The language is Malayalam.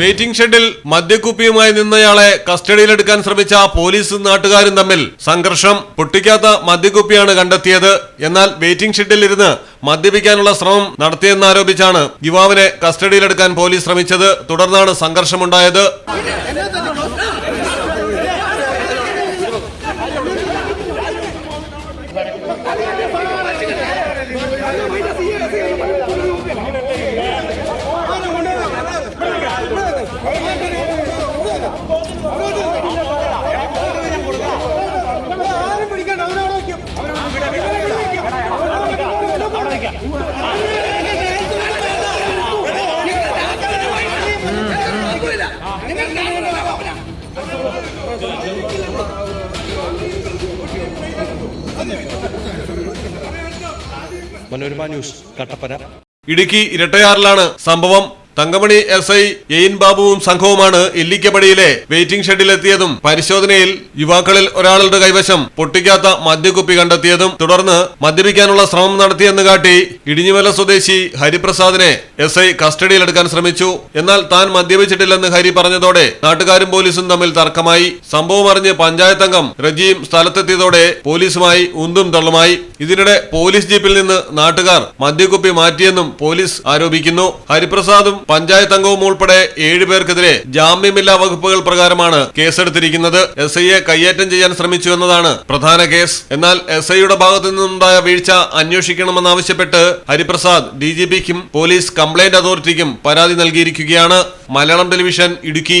വെയിറ്റിംഗ് ഷെഡിൽ മദ്യക്കുപ്പിയുമായി നിന്നയാളെ കസ്റ്റഡിയിലെടുക്കാൻ ശ്രമിച്ച പോലീസും നാട്ടുകാരും തമ്മിൽ സംഘർഷം പൊട്ടിക്കാത്ത മദ്യക്കുപ്പിയാണ് കണ്ടെത്തിയത്. എന്നാൽ വെയിറ്റിംഗ് ഷെഡിൽ ഇരുന്ന് മദ്യപിക്കാനുള്ള ശ്രമം നടത്തിയെന്നാരോപിച്ചാണ് യുവാവിനെ കസ്റ്റഡിയിലെടുക്കാൻ പോലീസ് ശ്രമിച്ചത്. തുടർന്നാണ് സംഘർഷമുണ്ടായത്. മനോരമ ന്യൂസ് കട്ടപ്പന. ഇടുക്കി ഇരട്ടയാറിലാണ് സംഭവം. തങ്കമണി എസ് ഐ എയിൻ ബാബുവും സംഘവുമാണ് ഇല്ലിക്കപ്പടിയിലെ വെയിറ്റിംഗ് ഷെഡിലെത്തിയതും പരിശോധനയിൽ യുവാക്കളിൽ ഒരാളുടെ കൈവശം പൊട്ടിക്കാത്ത മദ്യക്കുപ്പി കണ്ടെത്തിയതും തുടർന്ന് മദ്യപിക്കാനുള്ള ശ്രമം നടത്തിയെന്ന് കാട്ടി ഇടിഞ്ഞുമല സ്വദേശി ഹരിപ്രസാദിനെ എസ് ഐ കസ്റ്റഡിയിലെടുക്കാൻ ശ്രമിച്ചു. എന്നാൽ താൻ മദ്യപിച്ചിട്ടില്ലെന്ന് ഹരി പറഞ്ഞതോടെ നാട്ടുകാരും പോലീസും തമ്മിൽ തർക്കമായി. സംഭവം അറിഞ്ഞ് പഞ്ചായത്ത് അംഗം റജിയും സ്ഥലത്തെത്തിയതോടെ പോലീസുമായി ഉന്തും തള്ളുമായി. ഇതിനിടെ പോലീസ് ജീപ്പിൽ നിന്ന് നാട്ടുകാർ മദ്യക്കുപ്പി മാറ്റിയെന്നും പോലീസ് ആരോപിക്കുന്നു. ഹരിപ്രസാദും പഞ്ചായത്ത് അംഗവും ഉൾപ്പെടെ ഏഴുപേർക്കെതിരെ ജാമ്യമില്ലാ വകുപ്പുകൾ പ്രകാരമാണ് കേസെടുത്തിരിക്കുന്നത്. എസ് ഐയെ കയ്യേറ്റം ചെയ്യാൻ ശ്രമിച്ചു എന്നതാണ് പ്രധാന കേസ്. എന്നാൽ എസ് ഐയുടെ ഭാഗത്തു നിന്നുണ്ടായ വീഴ്ച അന്വേഷിക്കണമെന്നാവശ്യപ്പെട്ട് ഹരിപ്രസാദ് ഡി ജി പിക്കും പോലീസ് കംപ്ലൈന്റ് അതോറിറ്റിക്കും പരാതി നൽകിയിരിക്കുകയാണ്. Malayalam television Idukki.